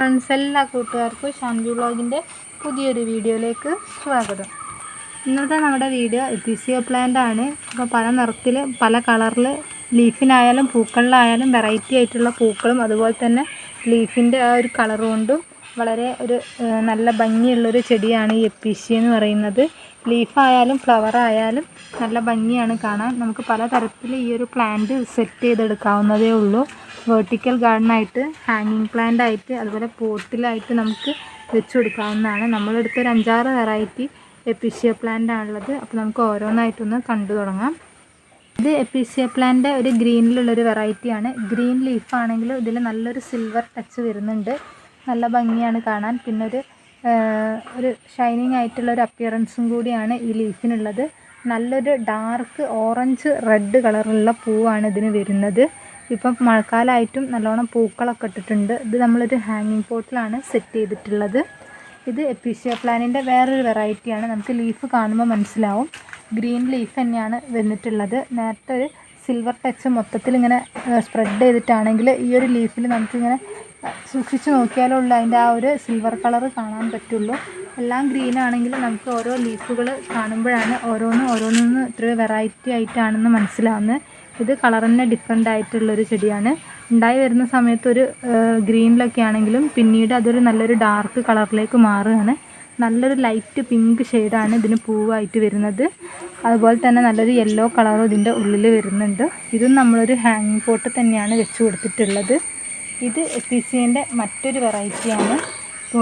Friends എല്ലാ കൂട്ടുകാർക്കും ഷാൻവി വ്ളോഗിന്റെ പുതിയൊരു വീഡിയോയിലേക്ക് സ്വാഗതം. ഇന്നത്തെ നമ്മുടെ വീഡിയോ എത്തിസിയോ പ്ലാന്റ് ആണ്. അപ്പോൾ പല നിറത്തിൽ പല കളറിൽ ലീഫിനായാലും പൂക്കളിലായാലും വെറൈറ്റി ആയിട്ടുള്ള പൂക്കളും അതുപോലെ തന്നെ ലീഫിന്റെ ആ ഒരു കളർ കൊണ്ടും വളരെ ഒരു നല്ല ഭംഗിയുള്ളൊരു ചെടിയാണ് ഈ എപ്പിസി എന്ന് പറയുന്നത്. ലീഫായാലും ഫ്ലവർ ആയാലും നല്ല ഭംഗിയാണ് കാണാൻ. നമുക്ക് പല തരത്തിൽ ഈ ഒരു പ്ലാന്റ് സെറ്റ് ചെയ്തെടുക്കാവുന്നതേ ഉള്ളൂ. വേർട്ടിക്കൽ ഗാർഡനായിട്ട് ഹാങ്ങിങ് പ്ലാന്റ് ആയിട്ട് അതുപോലെ പോട്ടിലായിട്ട് നമുക്ക് വെച്ച് കൊടുക്കാവുന്നതാണ്. നമ്മളെടുത്ത ഒരു അഞ്ചാറ് വെറൈറ്റി എപ്പിഷ്യ പ്ലാന്റ് ആണുള്ളത്. അപ്പോൾ നമുക്ക് ഓരോന്നായിട്ടൊന്ന് കണ്ടു തുടങ്ങാം. ഇത് എപ്പിസിയ പ്ലാന്റ് ഒരു ഗ്രീനിലുള്ളൊരു വെറൈറ്റിയാണ് ഗ്രീൻ ലീഫ് ആണെങ്കിലും ഇതിൽ നല്ലൊരു സിൽവർ ടച്ച് വരുന്നുണ്ട്. നല്ല ഭംഗിയാണ് കാണാൻ. പിന്നെ ഒരു ഒരു ഷൈനിങ് ആയിട്ടുള്ള ഒരു അപ്പിയറൻസും കൂടിയാണ് ഈ ലീഫിനുള്ളത് നല്ലൊരു ഡാർക്ക് ഓറഞ്ച് റെഡ് കളറുള്ള പൂവാണ് ഇതിന് വരുന്നത്. ഇപ്പം മഴക്കാലമായിട്ടും നല്ലോണം പൂക്കളൊക്കെ ഇട്ടിട്ടുണ്ട്. ഇത് നമ്മളൊരു ഹാങ്ങിങ് പോട്ടിലാണ് സെറ്റ് ചെയ്തിട്ടുള്ളത്. ഇത് എപ്പീഷ്യ പ്ലാനിന്റെ വേറൊരു വെറൈറ്റിയാണ് നമുക്ക് ലീഫ് കാണുമ്പോൾ മനസ്സിലാവും. ഗ്രീൻ ലീഫ് തന്നെയാണ് വന്നിട്ടുള്ളത്. നേരത്തെ ഒരു സിൽവർ ടച്ച് മൊത്തത്തിൽ ഇങ്ങനെ സ്പ്രെഡ് ചെയ്തിട്ടാണെങ്കിൽ ഈ ഒരു ലീഫിൽ നമുക്കിങ്ങനെ സൂക്ഷിച്ച് നോക്കിയാലുള്ള അതിന്റെ ആ ഒരു സിൽവർ കളർ കാണാൻ പറ്റുള്ളൂ. എല്ലാം ഗ്രീൻ ആണെങ്കിൽ നമുക്ക് ഓരോ ലീഫുകൾ കാണുമ്പോഴാണ് ഓരോന്നും ഓരോന്നും ഇത്ര വെറൈറ്റി ആയിട്ടാണെന്ന് മനസ്സിലാവുന്നത്. ഇത് കളർ തന്നെ ഡിഫറെന്റ് ആയിട്ടുള്ളൊരു ചെടിയാണ്. ഉണ്ടായി വരുന്ന സമയത്ത് ഒരു ഗ്രീനിലൊക്കെ ആണെങ്കിലും പിന്നീട് അതൊരു നല്ലൊരു ഡാർക്ക് കളറിലേക്ക് മാറുകയാണ്. നല്ലൊരു ലൈറ്റ് പിങ്ക് ഷെയ്ഡാണ് ഇതിന് പൂവായിട്ട് വരുന്നത്. അതുപോലെ തന്നെ നല്ലൊരു യെല്ലോ കളറും ഇതിന്റെ ഉള്ളിൽ വരുന്നുണ്ട്. ഇതും നമ്മളൊരു ഹാങ്ങിങ് പോട്ട് തന്നെയാണ് വെച്ച് കൊടുത്തിട്ടുള്ളത്. ഇത് എപ്പിസിയന്റെ മറ്റൊരു വെറൈറ്റിയാണ്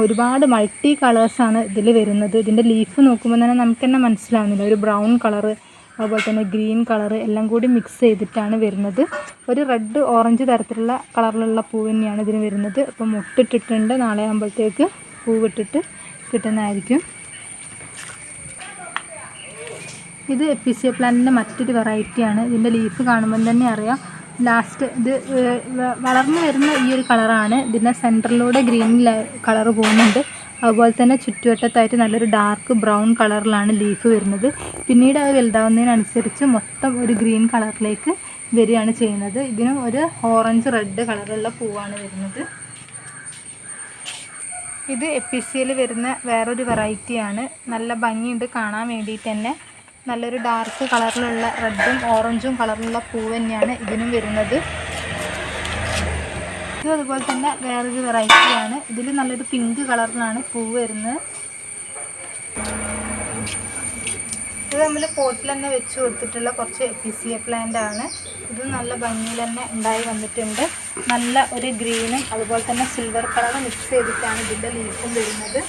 ഒരുപാട് മൾട്ടി കളേഴ്സാണ് ഇതിൽ വരുന്നത്. ഇതിന്റെ ലീഫ് നോക്കുമ്പോൾ തന്നെ നമുക്ക് തന്നെ മനസ്സിലാവുന്നില്ല. ഒരു ബ്രൗൺ കളറ് അതുപോലെ തന്നെ ഗ്രീൻ കളർ എല്ലാം കൂടി മിക്സ് ചെയ്തിട്ടാണ് വരുന്നത്. ഒരു റെഡ് ഓറഞ്ച് തരത്തിലുള്ള കളറിലുള്ള പൂ തന്നെയാണ് ഇതിന് വരുന്നത്. അപ്പോൾ മുട്ടിട്ടിട്ടുണ്ട്. നാളെ ആകുമ്പോഴത്തേക്ക് പൂവിട്ടിട്ട് കിട്ടുന്നതായിരിക്കും. ഇത് എപ്പിസിയ പ്ലാന്റിന്റെ മറ്റൊരു വെറൈറ്റിയാണ് ഇതിന്റെ ലീഫ് കാണുമ്പോൾ തന്നെ അറിയാം. ലാസ്റ്റ് ഇത് വളർന്നു വരുന്ന ഈ ഒരു കളറാണ്. ഇതിന്റെ സെന്ററിലൂടെ ഗ്രീൻ കളർ പോകുന്നുണ്ട്. അതുപോലെ തന്നെ ചുറ്റുവട്ടത്തായിട്ട് നല്ലൊരു ഡാർക്ക് ബ്രൗൺ കളറിലാണ് ലീഫ് വരുന്നത്. പിന്നീട് അത് വലുതാവുന്നതിനനുസരിച്ച് മൊത്തം ഒരു ഗ്രീൻ കളറിലേക്ക് വരികയാണ് ചെയ്യുന്നത്. ഇതിനും ഒരു ഓറഞ്ച് റെഡ് കളറുള്ള പൂവാണ് വരുന്നത്. ഇത് എപ്പിസിയിൽ വരുന്ന വേറൊരു വെറൈറ്റിയാണ് നല്ല ഭംഗിയുണ്ട് കാണാൻ വേണ്ടിയിട്ട് തന്നെ. നല്ലൊരു ഡാർക്ക് കളറിലുള്ള റെഡും ഓറഞ്ചും കളറിലുള്ള പൂവ് തന്നെയാണ് ഇതിനും വരുന്നത്. ഇതും അതുപോലെ തന്നെ വേറൊരു വെറൈറ്റിയാണ് ഇതിൽ നല്ലൊരു പിങ്ക് കളറിലാണ് പൂ വരുന്നത്. ഇത് നമ്മൾ പോട്ടിൽ തന്നെ വെച്ച് കൊടുത്തിട്ടുള്ള കുറച്ച് എപ്പിസിയ പ്ലാന്റ് ആണ്. ഇത് നല്ല ഭംഗിയിൽ തന്നെ ഉണ്ടായി വന്നിട്ടുണ്ട്. നല്ല ഒരു ഗ്രീനും അതുപോലെ തന്നെ സിൽവർ കളറും മിക്സ് ചെയ്തിട്ടാണ് ഇതിന്റെ ലീഫും വരുന്നത്.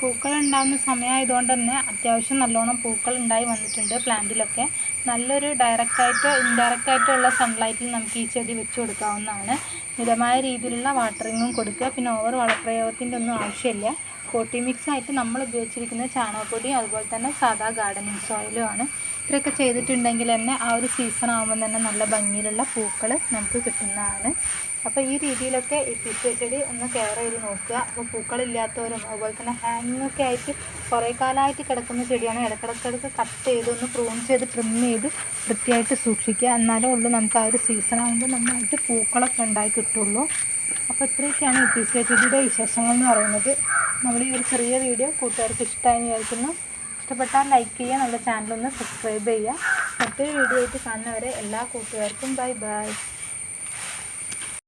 പൂക്കൾ ഉണ്ടാകുന്ന സമയമായതുകൊണ്ട് തന്നെ അത്യാവശ്യം നല്ലോണം പൂക്കൾ ഉണ്ടായി വന്നിട്ടുണ്ട് പ്ലാന്റിലൊക്കെ. നല്ലൊരു ഡയറക്റ്റ് ആയിട്ട് ഇൻഡയറക്റ്റ് ആയിട്ടുള്ള സൺലൈറ്റിൽ നമുക്ക് ഈ ചെടി വെച്ച് കൊടുക്കാവുന്നതാണ്. മിതമായ രീതിയിലുള്ള വാട്ടറിങ്ങും കൊടുക്കുക. പിന്നെ ഓവർ വളപ്രയോഗത്തിന്റെ ഒന്നും ആവശ്യമില്ല. പോട്ടി മിക്സ് ആയിട്ട് നമ്മൾ ഉപയോഗിച്ചിരിക്കുന്ന ചാണകപ്പൊടി അതുപോലെ തന്നെ സാധാ ഗാർഡനിങ് സോയിലും ആണ്. ഇത്രയൊക്കെ ചെയ്തിട്ടുണ്ടെങ്കിൽ തന്നെ ആ ഒരു സീസൺ ആകുമ്പോൾ തന്നെ നല്ല ഭംഗിയിലുള്ള പൂക്കൾ നമുക്ക് കിട്ടുന്നതാണ്. അപ്പോൾ ഈ രീതിയിലൊക്കെ ഈ പിറ്റേ ചെടി ഒന്ന് കെയർ ചെയ്ത് നോക്കുക. അപ്പോൾ പൂക്കളില്ലാത്തവരും അതുപോലെ തന്നെ ഹാങ്ങിങ് ഒക്കെ ആയിട്ട് കുറേ കാലമായിട്ട് കിടക്കുന്ന ചെടിയാണ്. ഇടക്കിടക്കിടക്ക് കട്ട് ചെയ്ത് ഒന്ന് പ്രൂൺ ചെയ്ത് ട്രിം ചെയ്ത് വൃത്തിയായിട്ട് സൂക്ഷിക്കുക. എന്നാലേ ഉള്ളൂ നമുക്ക് ആ ഒരു സീസൺ ആകുമ്പോൾ നന്നായിട്ട് പൂക്കളൊക്കെ ഉണ്ടായി കിട്ടുള്ളൂ. അപ്പോൾ ഇത്രയൊക്കെയാണ് ഈ പിറ്റേ ചെടിയുടെ വിശേഷങ്ങൾ എന്ന് പറയുന്നത്. നമ്മൾ ഈ ഒരു ചെറിയ വീഡിയോ കൂട്ടുകാർക്ക് ഇഷ്ടമായി വിചാരിക്കുന്നു. ഇഷ്ടപ്പെട്ടാൽ ലൈക്ക് ചെയ്യുക നമ്മുടെ ചാനലൊന്ന് സബ്സ്ക്രൈബ് ചെയ്യുക. മറ്റൊരു വീഡിയോ ആയിട്ട് കാണുന്നവരെ എല്ലാ കൂട്ടുകാർക്കും ബൈ ബൈ